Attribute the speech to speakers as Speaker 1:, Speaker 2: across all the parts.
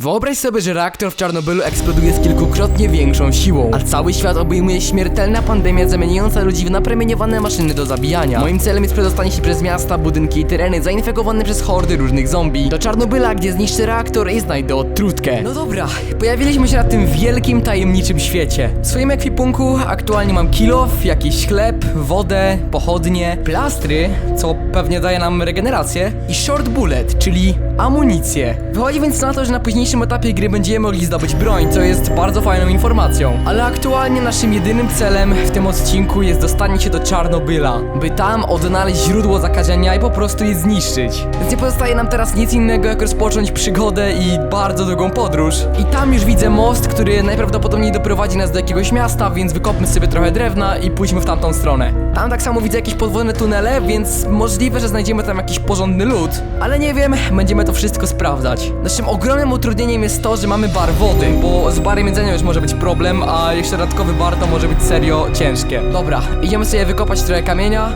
Speaker 1: Wyobraź sobie, że reaktor w Czarnobylu eksploduje z kilkukrotnie większą siłą, a cały świat obejmuje śmiertelna pandemia zamieniająca ludzi w napromieniowane maszyny do zabijania. Moim celem jest przedostanie się przez miasta, budynki i tereny zainfekowane przez hordy różnych zombie do Czarnobyla, gdzie zniszczę reaktor i znajdę odtrutkę. No dobra, pojawiliśmy się na tym wielkim, tajemniczym świecie. W swoim ekwipunku aktualnie mam kilof, jakiś chleb, wodę, pochodnie, plastry, co pewnie daje nam regenerację i short bullet, czyli amunicję. Wychodzi więc na to, że na późniejszym etapie gry będziemy mogli zdobyć broń, co jest bardzo fajną informacją. Ale aktualnie naszym jedynym celem w tym odcinku jest dostanie się do Czarnobyla, by tam odnaleźć źródło zakażenia i po prostu je zniszczyć. Więc nie pozostaje nam teraz nic innego jak rozpocząć przygodę i bardzo długą podróż. I tam już widzę most, który najprawdopodobniej doprowadzi nas do jakiegoś miasta, więc wykopmy sobie trochę drewna i pójdźmy w tamtą stronę. Tam tak samo widzę jakieś podwodne tunele, więc możliwe, że znajdziemy tam jakiś porządny lód. Ale nie wiem, będziemy to wszystko sprawdzać. Naszym ogromnym utrudnieniem jest to, że mamy bar wody, bo z barem jedzenia już może być problem, a jeszcze dodatkowy bar to może być serio ciężkie. Dobra, idziemy sobie wykopać trochę kamienia.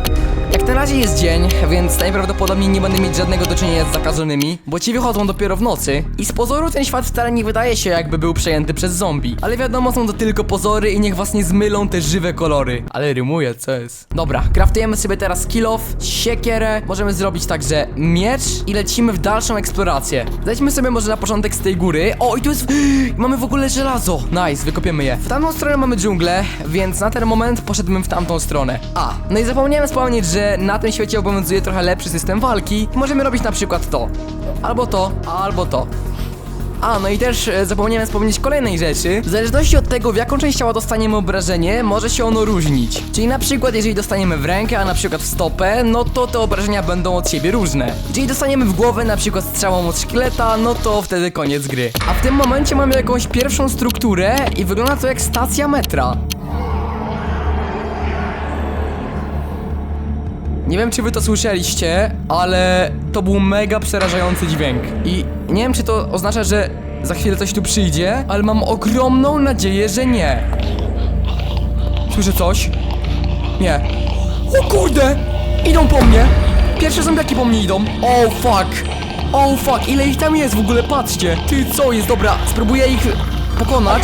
Speaker 1: Jak na razie jest dzień, więc najprawdopodobniej nie będę mieć żadnego do czynienia z zakażonymi, bo ci wychodzą dopiero w nocy i z pozoru ten świat wcale nie wydaje się jakby był przejęty przez zombie. Ale wiadomo, są to tylko pozory i niech was nie zmylą te żywe kolory. Ale rymuje, co jest? Dobra, kraftujemy sobie teraz kill off, siekierę, możemy zrobić także miecz i lecimy w dalszą eksplorację. Zejdźmy sobie może na początek z tej góry. O, i tu jest... mamy w ogóle żelazo. Nice, wykopiemy je. W tamtą stronę mamy dżunglę, więc na ten moment poszedłbym w tamtą stronę. A, no i zapomniałem wspomnieć, że na tym świecie obowiązuje trochę lepszy system walki. Możemy robić na przykład to. Albo to, albo to. A, no i też e, zapomniałem wspomnieć kolejnej rzeczy. W zależności od tego, w jaką część ciała dostaniemy obrażenie, może się ono różnić. Czyli na przykład, jeżeli dostaniemy w rękę, a na przykład w stopę, no to te obrażenia będą od siebie różne. Jeżeli dostaniemy w głowę, na przykład strzałą od szkieleta, no to wtedy koniec gry. A w tym momencie mamy jakąś pierwszą strukturę i wygląda to jak stacja metra. Nie wiem, czy wy to słyszeliście, ale to był mega przerażający dźwięk. I nie wiem, czy to oznacza, że za chwilę coś tu przyjdzie, ale mam ogromną nadzieję, że nie. Słyszę coś? Nie. O kurde! Idą po mnie! Pierwsze zombiaki po mnie idą. Oh fuck! Oh fuck, ile ich tam jest w ogóle, patrzcie! Ty, co jest? Dobra, spróbuję ich pokonać.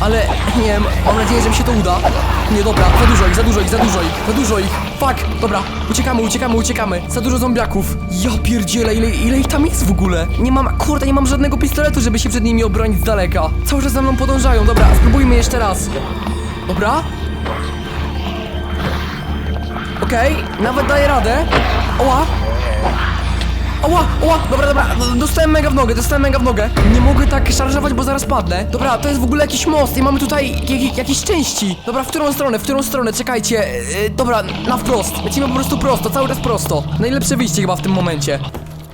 Speaker 1: Ale nie wiem, mam nadzieję, że mi się to uda. Nie, dobra, za dużo ich, za dużo ich, za dużo ich, za dużo ich. Fuck, dobra, uciekamy, uciekamy, uciekamy. Za dużo zombiaków. Ja pierdzielę, ile, ile ich tam jest w ogóle? Nie mam, kurde, nie mam żadnego pistoletu, żeby się przed nimi obronić z daleka. Cały czas za mną podążają, dobra, spróbujmy jeszcze raz. Dobra. Okej, nawet daję radę. Oła. Oła, oła, dobra, dobra, dostałem mega w nogę, dostałem mega w nogę. Nie mogę tak szarżować, bo zaraz padnę. Dobra, to jest w ogóle jakiś most i mamy tutaj jak, jakieś części. Dobra, w którą stronę, w którą stronę, czekajcie. Yy, Dobra, na wprost, lecimy po prostu prosto, cały czas prosto. Najlepsze wyjście chyba w tym momencie.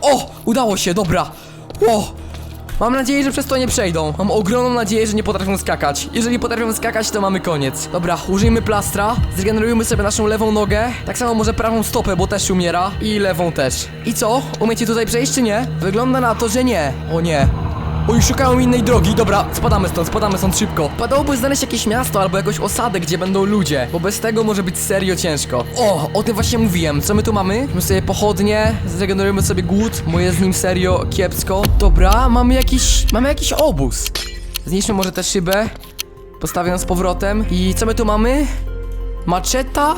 Speaker 1: O, udało się, dobra. O, Mam nadzieję, że przez to nie przejdą. Mam ogromną nadzieję, że nie potrafią skakać. Jeżeli potrafią skakać, to mamy koniec. Dobra, użyjmy plastra, zregenerujmy sobie naszą lewą nogę, tak samo może prawą stopę, bo też umiera, i lewą też. I co? Umiecie tutaj przejść, czy nie? Wygląda na to, że nie. O nie. Oj, szukają innej drogi, dobra, spadamy stąd, spadamy stąd szybko. Padałoby znaleźć jakieś miasto albo jakąś osadę, gdzie będą ludzie, bo bez tego może być serio ciężko. O, o tym właśnie mówiłem. Co my tu mamy? My sobie pochodnie, zregenerujemy sobie głód, bo jest z nim serio kiepsko. Dobra, mamy jakiś, mamy jakiś obóz. Zniszczmy może tę szybę, postawię z powrotem. I co my tu mamy? Maczeta,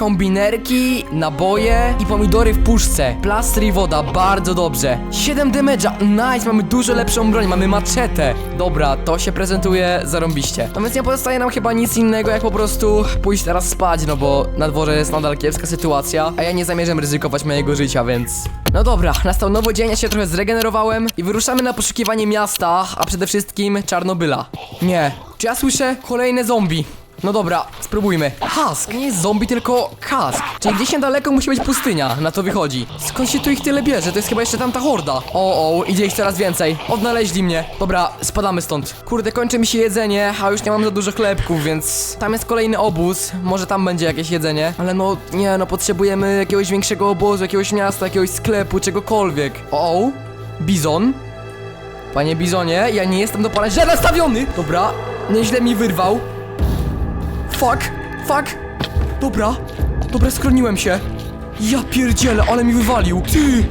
Speaker 1: kombinerki, naboje i pomidory w puszce. Plastry i woda, bardzo dobrze. 7 damage'a, nice, mamy dużo lepszą broń, mamy maczetę. Dobra, to się prezentuje zarąbiście. No więc nie pozostaje nam chyba nic innego, jak po prostu pójść teraz spać, no bo na dworze jest nadal kiepska sytuacja, a ja nie zamierzam ryzykować mojego życia, więc... No dobra, nastał nowy dzień, ja się trochę zregenerowałem i wyruszamy na poszukiwanie miasta, a przede wszystkim Czarnobyla. Nie. Czy ja słyszę kolejne zombie? No dobra, spróbujmy. Husk! Nie jest zombie, tylko husk. Czyli gdzieś niedaleko musi być pustynia, na to wychodzi. Skąd się tu ich tyle bierze? To jest chyba jeszcze tamta horda. O, o, idzie ich coraz więcej. Odnaleźli mnie. Dobra, spadamy stąd. Kurde, kończy mi się jedzenie, a już nie mam za dużo chlebków, więc tam jest kolejny obóz. Może tam będzie jakieś jedzenie. Ale no, nie, no potrzebujemy jakiegoś większego obozu, jakiegoś miasta, jakiegoś sklepu, czegokolwiek. O, o, bizon. Panie bizonie, ja nie jestem do pana źle nastawiony! Dobra, nieźle mi wyrwał. Fuck, fuck. Dobra, dobra, skroniłem się. Ja pierdzielę, ale mi wywalił. Ty,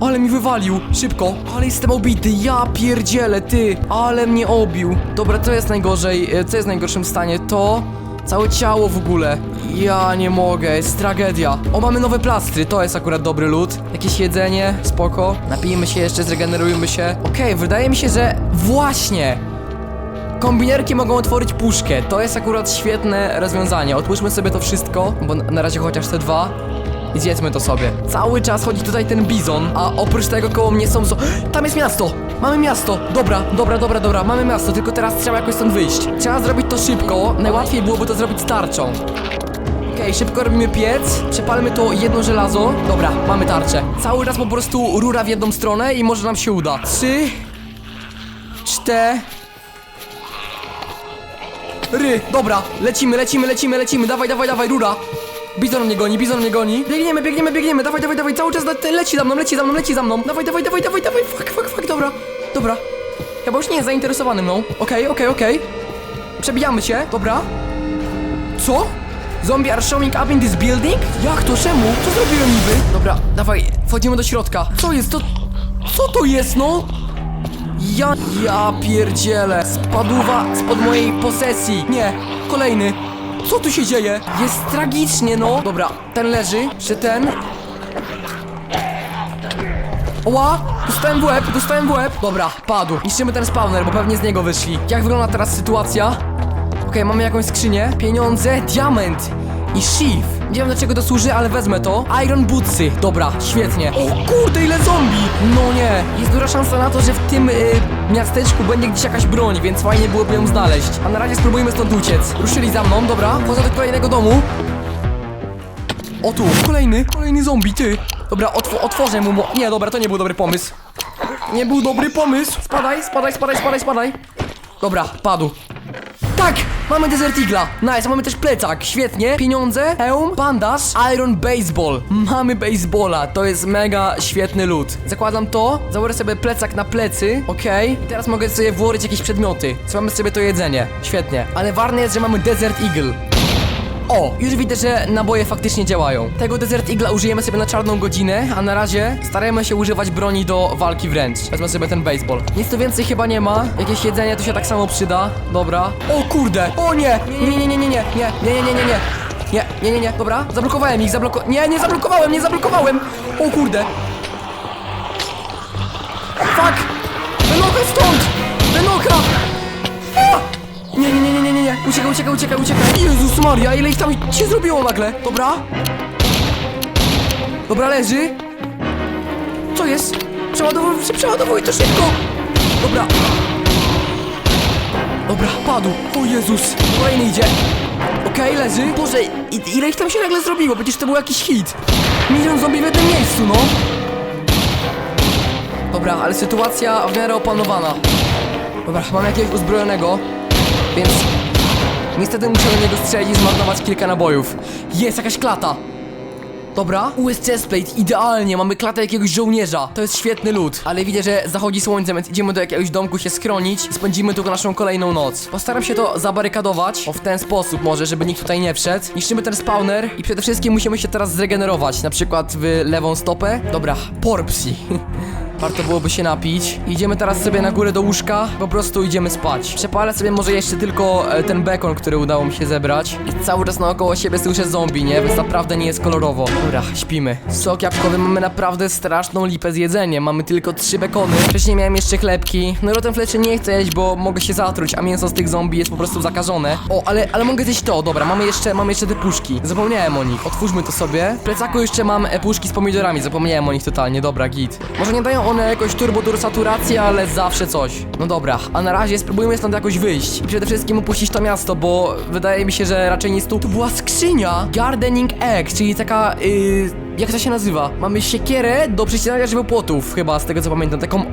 Speaker 1: Ale mi wywalił, szybko, ale jestem obity, ja pierdzielę, ty, ale mnie obił. Dobra, to jest najgorzej, e, co jest w najgorszym stanie, to... Całe ciało w ogóle. Ja nie mogę, jest tragedia. O, mamy nowe plastry, to jest akurat dobry lód. Jakieś jedzenie, spoko. Napijmy się jeszcze, zregenerujmy się. Okej, wydaje mi się, że właśnie. Kombinerki mogą otworzyć puszkę. To jest akurat świetne rozwiązanie. Otwórzmy sobie to wszystko, bo na razie chociaż te dwa. I zjedzmy to sobie. Cały czas chodzi tutaj ten bizon, a oprócz tego koło mnie są... So Tam jest miasto! Mamy miasto! Dobra, dobra, dobra, dobra, mamy miasto, tylko teraz trzeba jakoś stąd wyjść. Trzeba zrobić to szybko, najłatwiej byłoby to zrobić tarczą. Okej, szybko robimy piec, przepalmy to jedno żelazo. Dobra, mamy tarczę. Cały czas po prostu rura w jedną stronę i może nam się uda. Trzy... Cztery... Ry, dobra, lecimy, lecimy, lecimy, lecimy, dawaj, dawaj, dawaj, rura. Bizon mnie goni, bizon mnie goni. Biegniemy, biegniemy, biegniemy, dawaj, dawaj, dawaj, cały czas le- leci za mną, leci za mną, leci za mną. Dawaj, dawaj, dawaj, dawaj, dawaj, fuck, fuck, fuck, dobra, dobra. Chyba już nie jest zainteresowany mną. Okej, okej, okej. Przebijamy się, dobra. Co? Zombie are showing up in this building? Jak to, czemu? Co zrobiłem niby? Dobra, dawaj, wchodzimy do środka. Co jest to? Co to jest, no? Ja, ja pierdzielę. Spadła spod mojej posesji. Nie, kolejny. Co tu się dzieje? Jest tragicznie, no. Dobra, ten leży, czy ten? Oła! Dostałem w łeb, dostałem w łeb. Dobra, padł. Niszczymy ten spawner, bo pewnie z niego wyszli. Jak wygląda teraz sytuacja? Okej, mamy jakąś skrzynię. Pieniądze, diament i shift. Nie wiem do czego to służy, ale wezmę to. Iron bootsy. Dobra, świetnie. O kurde, ile zombie! No nie. Jest duża szansa na to, że w tym y, miasteczku będzie gdzieś jakaś broń, więc fajnie byłoby ją znaleźć. A na razie spróbujmy stąd uciec. Ruszyli za mną, dobra. Wchodzę do kolejnego domu. O tu, kolejny, kolejny zombie, ty. Dobra, otw otworzę mu. Nie, dobra, to nie był dobry pomysł. Nie był dobry pomysł. Spadaj, spadaj, spadaj, spadaj, spadaj. Dobra, padł. Tak! Mamy Desert Eagla. Nice, mamy też plecak. Świetnie. Pieniądze, hełm, bandaż, iron baseball. Mamy baseballa. To jest mega świetny lód. Zakładam to, założę sobie plecak na plecy. Okej. I teraz mogę sobie włożyć jakieś przedmioty. Co mamy sobie to jedzenie. Świetnie. Ale ważne jest, że mamy Desert Eagle. O, już widzę, że naboje faktycznie działają. Tego Desert Eagla użyjemy sobie na czarną godzinę, a na razie starajmy się używać broni do walki wręcz. Wezmę sobie ten baseball. Nic tu więcej chyba nie ma. Jakieś jedzenie tu się tak samo przyda. Dobra. O kurde! O nie! Nie, nie, nie, nie, nie, nie, nie, nie, nie, nie, nie, nie. Nie, nie, nie, dobra, zablokowałem ich, zabloko... Nie, nie zablokowałem, nie zablokowałem! O kurde! Fuck! Wynocha stąd! Wynocha! Nie, nie, nie, nie, nie. Uciekaj, uciekaj, uciekaj, uciekaj. Jezus Maria, ile ich tam się zrobiło nagle. Dobra. Dobra, leży. Co jest? Przeładowuj, prze- przeładowuj to szybko. Dobra. Dobra, padł. O Jezus. Kolejny idzie. Okej, leży. Boże, i, ile ich tam się nagle zrobiło? Przecież to był jakiś hit. Milion zombie w jednym miejscu, no. Dobra, ale sytuacja w miarę opanowana. Dobra, mam jakiegoś uzbrojonego, więc niestety muszę do niego strzelić i zmarnować kilka nabojów. Jest jakaś klata! Dobra, US chestplate, idealnie, mamy klatę jakiegoś żołnierza. To jest świetny lód, ale widzę, że zachodzi słońce, więc idziemy do jakiegoś domku się schronić i spędzimy tu naszą kolejną noc. Postaram się to zabarykadować, o w ten sposób może, żeby nikt tutaj nie wszedł. Niszczymy ten spawner i przede wszystkim musimy się teraz zregenerować, na przykład w lewą stopę. Dobra, porpsi. Warto byłoby się napić. Idziemy teraz sobie na górę do łóżka, po prostu idziemy spać. Przepalę sobie może jeszcze tylko e, ten bekon, który udało mi się zebrać. I cały czas naokoło siebie słyszę zombie, nie? Więc naprawdę nie jest kolorowo. Dobra, śpimy. Sok jabłkowy mamy naprawdę straszną lipę z jedzeniem. Mamy tylko trzy bekony. Wcześniej miałem jeszcze chlebki. No rotem fleczy nie chcę jeść, bo mogę się zatruć, a mięso z tych zombie jest po prostu zakażone. O, ale, ale mogę zjeść to. Dobra, mamy jeszcze, mamy jeszcze te puszki. Zapomniałem o nich. Otwórzmy to sobie. W plecaku jeszcze mam e, puszki z pomidorami. Zapomniałem o nich totalnie. Dobra, git. Może nie dają one jakoś turbo saturację, ale zawsze coś. No dobra, a na razie spróbujmy stąd jakoś wyjść. I przede wszystkim opuścić to miasto, bo wydaje mi się, że raczej nie jest tu. Tu była skrzynia! Gardening Egg, czyli taka, yy, jak to się nazywa? Mamy siekierę do przecinania żywopłotów, chyba z tego co pamiętam, taką e,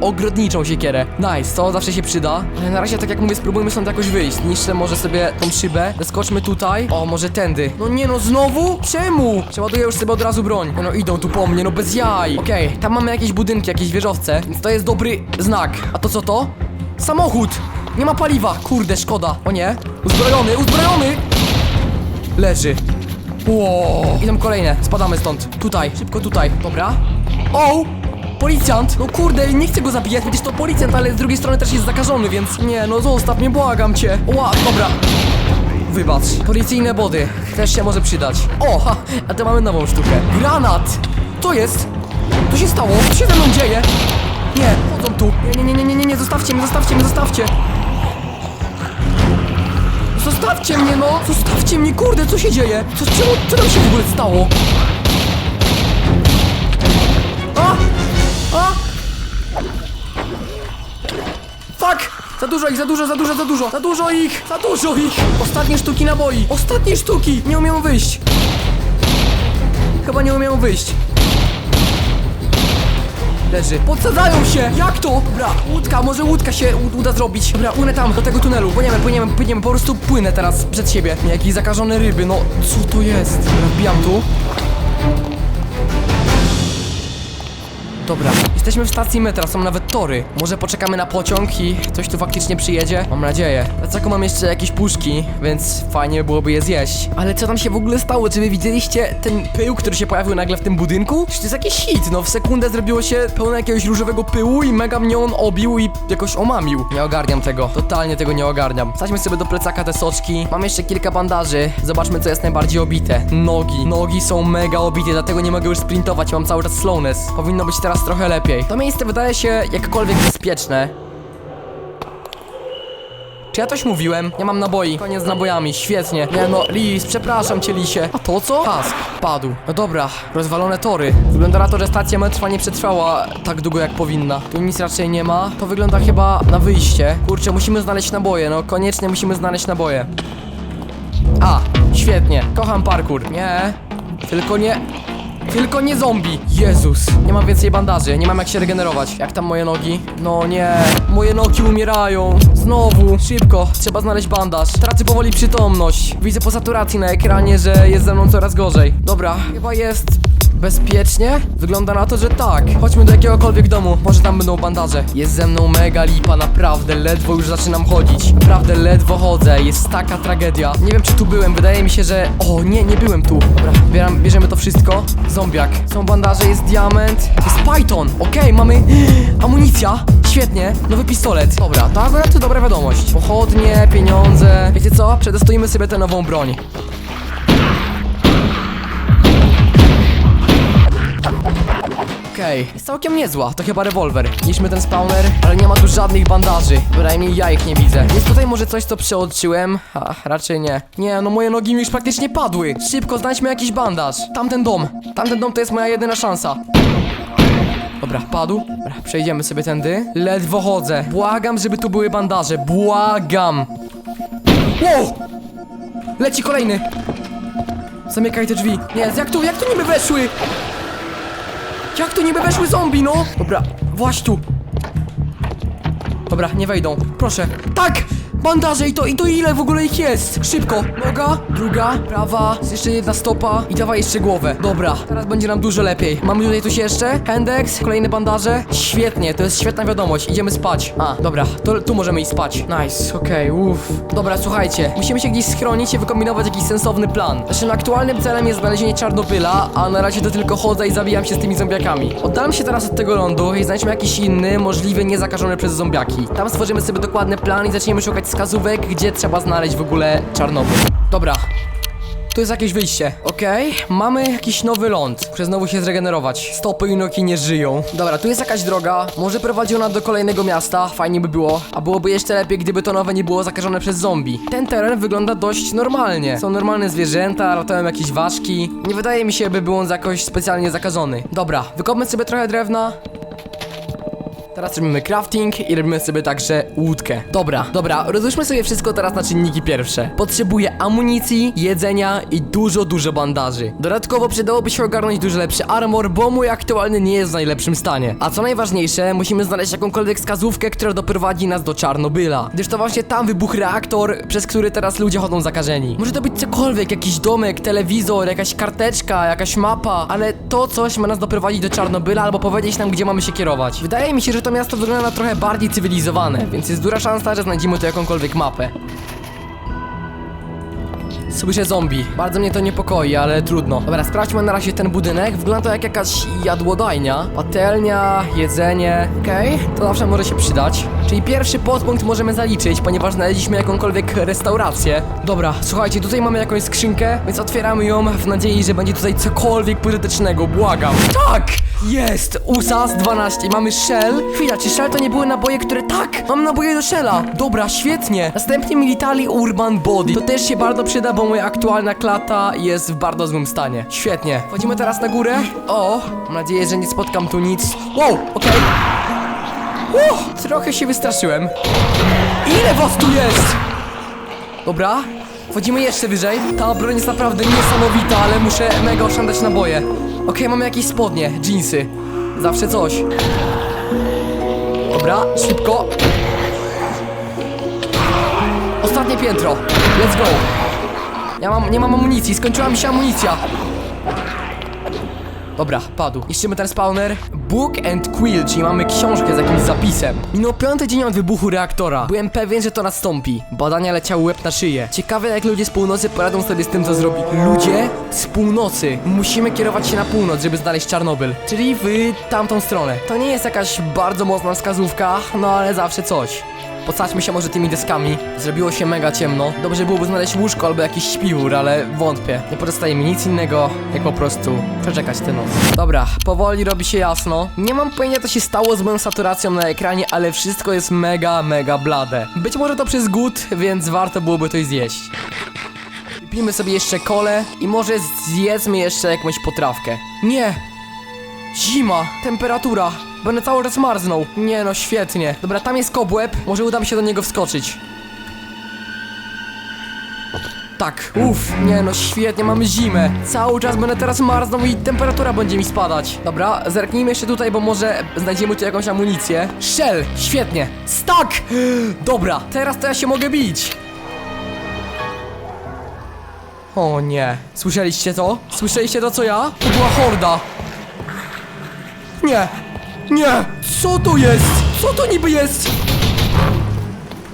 Speaker 1: ogrodniczą siekierę. Nice, to zawsze się przyda. Ale na razie, tak jak mówię, spróbujmy stąd jakoś wyjść. Niszczę może sobie tą szybę, zeskoczmy tutaj. O, może tędy. No nie no, znowu? Czemu? Przeładuję już sobie od razu broń. No, no idą tu po mnie, no bez jaj. Okej, tam mamy jakieś budynki, jakieś wieżowce, więc to jest dobry znak. A to co to? Samochód! Nie ma paliwa! Kurde, szkoda. O nie. Uzbrojony, uzbrojony! Leży. Wow. Idą kolejne, spadamy stąd. Tutaj, szybko tutaj. Dobra. O! Policjant! No kurde, nie chcę go zabijać, przecież to policjant, ale z drugiej strony też jest zakażony, więc nie, no zostaw mnie, błagam cię. Ła, dobra. Wybacz. Policyjne body. Też się może przydać. O, ha, a to mamy nową sztukę. Granat! Co jest? Co się stało? Co się ze mną dzieje? Nie, chodzą tu. Nie, nie, nie, nie, nie, nie, zostawcie mnie, zostawcie mnie, zostawcie. Zostawcie mnie, no! Zostawcie mnie, kurde, co się dzieje? Co, czemu, co nam się w ogóle stało? A! A! Fuck! Za dużo ich, za dużo, za dużo, za dużo, za dużo ich, za dużo ich! Ostatnie sztuki naboi, ostatnie sztuki! Nie umiem wyjść! Chyba nie umiem wyjść. Leży. Podsadzają się! Jak to? Dobra, łódka, może łódka się uda zrobić. Dobra, płynę tam, do tego tunelu. Płyniemy, płyniemy, płyniemy, po prostu płynę teraz przed siebie. Jakieś zakażone ryby, no co to jest? Wbijam tu. Dobra, jesteśmy w stacji metra, są nawet tory. Może poczekamy na pociąg i coś tu faktycznie przyjedzie? Mam nadzieję. Dlaczego mam jeszcze jakieś puszki, więc fajnie byłoby je zjeść. Ale co tam się w ogóle stało? Czy wy widzieliście ten pył, który się pojawił nagle w tym budynku? Czy to jest jakiś hit? No w sekundę zrobiło się pełno jakiegoś różowego pyłu i mega mnie on obił i jakoś omamił. Nie ogarniam tego, totalnie tego nie ogarniam. Wsadźmy sobie do plecaka te soczki. Mam jeszcze kilka bandaży. Zobaczmy co jest najbardziej obite. Nogi. Nogi są mega obite, dlatego nie mogę już sprintować, mam cały czas slowness. Powinno być teraz trochę lepiej. To miejsce wydaje się jakkolwiek bezpieczne. Czy ja coś mówiłem? Nie mam naboi. Koniec z nabojami, świetnie. Nie no, Lis, przepraszam cię, Lisie. A to co? Kask. Padł. No dobra, rozwalone tory. Wygląda na to, że stacja metrwa nie przetrwała tak długo jak powinna. Tu nic raczej nie ma. To wygląda chyba na wyjście. Kurczę, musimy znaleźć naboje, no koniecznie musimy znaleźć naboje. A, świetnie. Kocham parkour. Nie. Tylko nie. Tylko nie zombie! Jezus! Nie mam więcej bandaży, nie mam jak się regenerować. Jak tam moje nogi? No nie, moje nogi umierają. Znowu, szybko, trzeba znaleźć bandaż. Tracę powoli przytomność. Widzę po saturacji na ekranie, że jest ze mną coraz gorzej. Dobra, chyba jest bezpiecznie? Wygląda na to, że tak. Chodźmy do jakiegokolwiek domu, może tam będą bandaże. Jest ze mną mega lipa, naprawdę, ledwo już zaczynam chodzić. Naprawdę ledwo chodzę, jest taka tragedia. Nie wiem czy tu byłem, wydaje mi się, że... O nie, nie byłem tu. Dobra, bieram, bierzemy to wszystko. Zombiak. Są bandaże, jest diament. Jest Python. Okej, mamy amunicja. Świetnie, nowy pistolet. Dobra, to akurat to dobra wiadomość. Pochodnie, pieniądze. Wiecie co? Przetestujmy sobie tę nową broń. Okej, jest całkiem niezła, to chyba rewolwer. Niszmy ten spawner, ale nie ma tu żadnych bandaży. Bynajmniej ja ich nie widzę. Jest tutaj może coś, co przeoczyłem? A, raczej nie. Nie, no moje nogi mi już praktycznie padły. Szybko, znajdźmy jakiś bandaż. Tamten dom. Tamten dom to jest moja jedyna szansa. Dobra, padł. Dobra, przejdziemy sobie tędy. Ledwo chodzę. Błagam, żeby tu były bandaże. Błagam. Wow! Leci kolejny. Zamykaj te drzwi. Nie, jak tu, jak tu niby weszły? Jak to niby weszły zombie, no? Dobra, właśnie tu. Dobra, nie wejdą. Proszę. Tak! Bandaże i to, i to ile w ogóle ich jest? Szybko. Noga, druga, prawa, jeszcze jedna stopa i dawaj jeszcze głowę. Dobra, teraz będzie nam dużo lepiej. Mamy tutaj coś jeszcze? Handex, kolejne bandaże. Świetnie, to jest świetna wiadomość. Idziemy spać. A, dobra, to tu możemy iść spać. Nice, okej, uff. Dobra, słuchajcie, musimy się gdzieś schronić i wykombinować jakiś sensowny plan. Naszym aktualnym celem jest znalezienie Czarnobyla, a na razie to tylko chodzę i zabijam się z tymi zombiakami. Oddalam się teraz od tego lądu i znajdźmy jakiś inny, możliwie niezakażony przez zombiaki. Tam stworzymy sobie dokładny plan i zaczniemy szukać wskazówek, gdzie trzeba znaleźć w ogóle Czarnobyl. Dobra. Tu jest jakieś wyjście. Okej, mamy jakiś nowy ląd. Muszę znowu się zregenerować. Stopy i nie żyją. Dobra, tu jest jakaś droga. Może prowadzi ona do kolejnego miasta. Fajnie by było. A byłoby jeszcze lepiej, gdyby to nowe nie było zakażone przez zombie. Ten teren wygląda dość normalnie. Są normalne zwierzęta, latają jakieś ważki. Nie wydaje mi się, by był on jakoś specjalnie zakażony. Dobra, wykopmy sobie trochę drewna. Teraz robimy crafting i robimy sobie także łódkę. Dobra, dobra, rozłóżmy sobie wszystko teraz na czynniki pierwsze. Potrzebuję amunicji, jedzenia i dużo, dużo bandaży. Dodatkowo przydałoby się ogarnąć dużo lepszy armor, bo mój aktualny nie jest w najlepszym stanie. A co najważniejsze, musimy znaleźć jakąkolwiek wskazówkę, która doprowadzi nas do Czarnobyla. Gdyż to właśnie tam wybuchł reaktor, przez który teraz ludzie chodzą zakażeni. Może to być cokolwiek, jakiś domek, telewizor, jakaś karteczka, jakaś mapa, ale to coś ma nas doprowadzić do Czarnobyla albo powiedzieć nam, gdzie mamy się kierować. Wydaje mi się, że to miasto wygląda trochę bardziej cywilizowane, więc jest duża szansa, że znajdziemy tu jakąkolwiek mapę. Słyszę zombie. Bardzo mnie to niepokoi, ale trudno. Dobra, sprawdźmy na razie ten budynek. Wygląda to jak jakaś jadłodajnia. Patelnia, jedzenie. Okej, to zawsze może się przydać. Czyli pierwszy podpunkt możemy zaliczyć, ponieważ znaleźliśmy jakąkolwiek restaurację. Dobra, słuchajcie, tutaj mamy jakąś skrzynkę, więc otwieramy ją w nadziei, że będzie tutaj cokolwiek pożytecznego. Błagam. Tak! Jest! USAS 12, mamy Shell. Chwila, czy Shell to nie były naboje, które... Tak! Mam naboje do Shella! Dobra, świetnie! Następnie Military Urban Body. To też się bardzo przyda, bo moja aktualna klata jest w bardzo złym stanie. Świetnie. Wchodzimy teraz na górę. O! Mam nadzieję, że nie spotkam tu nic. Wow, okej. Uff, trochę się wystraszyłem. Ile was tu jest? Dobra, wchodzimy jeszcze wyżej. Ta broń jest naprawdę niesamowita, ale muszę mega oszczędzać naboje. Okej, mamy jakieś spodnie, jeansy. Zawsze coś. Dobra, szybko. Ostatnie piętro. Let's go. Ja mam, nie mam amunicji, skończyła mi się amunicja. Dobra, padł. Niszczymy ten spawner. Book and Quill, czyli mamy książkę z jakimś zapisem. Minął piąty dzień od wybuchu reaktora. Byłem pewien, że to nastąpi. Badania leciały łeb na szyję. Ciekawe, jak ludzie z północy poradzą sobie z tym, co zrobi. Ludzie z północy. Musimy kierować się na północ, żeby znaleźć Czarnobyl. Czyli w tamtą stronę. To nie jest jakaś bardzo mocna wskazówka, no ale zawsze coś. Podsadźmy się może tymi deskami. Zrobiło się mega ciemno. Dobrze byłoby znaleźć łóżko albo jakiś śpiwór, ale wątpię. Nie pozostaje mi nic innego, jak po prostu przeczekać tę noc. Dobra, powoli robi się jasno. Nie mam pojęcia, co się stało z moją saturacją na ekranie, ale wszystko jest mega, mega blade. Być może to przez głód, więc warto byłoby coś zjeść. Pijmy sobie jeszcze kole i może zjedzmy jeszcze jakąś potrawkę. Nie! Zima, temperatura. Będę cały czas marznął. Nie no, świetnie. Dobra, tam jest kobłeb. Może uda mi się do niego wskoczyć. Tak, uff, nie no, świetnie, mamy zimę. Cały czas będę teraz marznął i temperatura będzie mi spadać. Dobra, zerknijmy jeszcze tutaj, bo może znajdziemy tu jakąś amunicję. Shell, świetnie. Stak! Dobra, teraz to ja się mogę bić. O nie. Słyszeliście to? Słyszeliście to co ja? To była horda. Nie! Nie! Co to jest? Co to niby jest?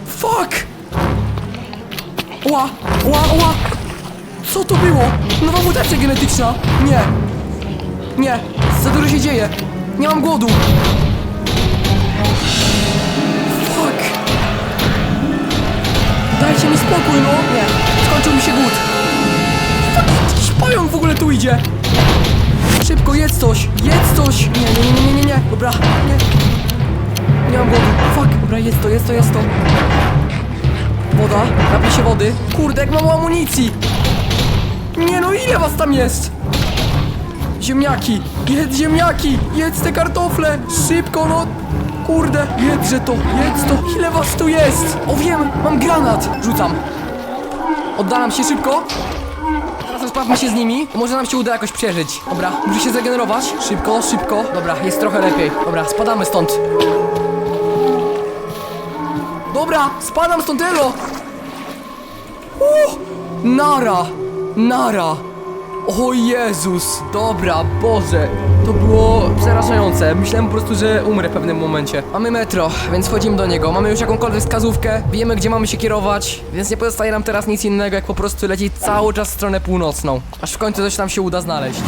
Speaker 1: Fuck! Ła! Ła! Ła! Co to było? Nowa mutacja genetyczna! Nie! Nie! Za dużo się dzieje! Nie mam głodu! Fuck! Dajcie mi spokój, no! Nie! Skończył mi się głód! Jakiś pająk w ogóle tu idzie! Szybko, jedz coś! Jedz coś! Nie, nie, nie, nie, nie, nie! Dobra, nie. Nie mam głodu. Fuck! Dobra, jest to, jest to, jest to. Woda, napij się wody. Kurde, jak mało amunicji! Nie no, ile was tam jest? Ziemniaki! Jedz ziemniaki! Jedz te kartofle! Szybko, no! Kurde, jedźże to, jedz to! Ile was tu jest? O wiem, mam granat! Rzucam. Oddalam się szybko. Rozprawmy się z nimi. Może nam się uda jakoś przeżyć. Dobra, muszę się zregenerować. Szybko, szybko. Dobra, jest trochę lepiej. Dobra, spadamy stąd. Dobra, spadam stąd, elo! Uh, nara! Nara! O Jezus! Dobra, Boże! To było przerażające. Myślałem po prostu, że umrę w pewnym momencie. Mamy metro, więc wchodzimy do niego. Mamy już jakąkolwiek wskazówkę. Wiemy, gdzie mamy się kierować, więc nie pozostaje nam teraz nic innego, jak po prostu lecieć cały czas w stronę północną. Aż w końcu coś nam się uda znaleźć.